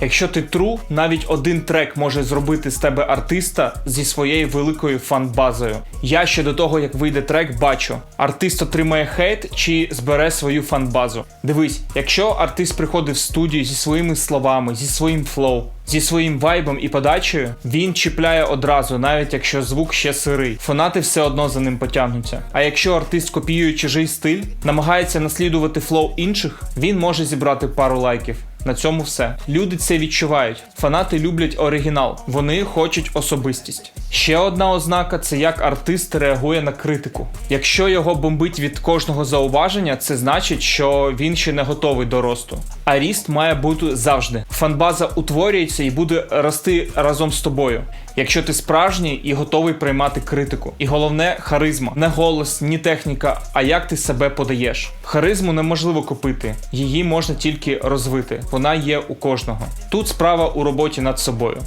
Якщо ти тру, навіть один трек може зробити з тебе артиста зі своєю великою фан-базою. Я ще до того, як вийде трек, бачу, артист отримає хейт чи збере свою фан-базу. Дивись, якщо артист приходить в студію зі своїми словами, зі своїм флоу, зі своїм вайбом і подачею, він чіпляє одразу, навіть якщо звук ще сирий. Фанати все одно за ним потягнуться. А якщо артист копіює чужий стиль, намагається наслідувати флоу інших, він може зібрати пару лайків. На цьому все. Люди це відчувають. Фанати люблять оригінал, вони хочуть особистість. Ще одна ознака це як артист реагує на критику. Якщо його бомбить від кожного зауваження, це значить, що він ще не готовий до росту. А ріст має бути завжди. Фанбаза утворюється і буде рости разом з тобою. Якщо ти справжній і готовий приймати критику. І головне харизма, не голос, ні техніка, а як ти себе подаєш. Харизму неможливо купити, її можна тільки розвити. Вона є у кожного. Тут справа у роботі над собою.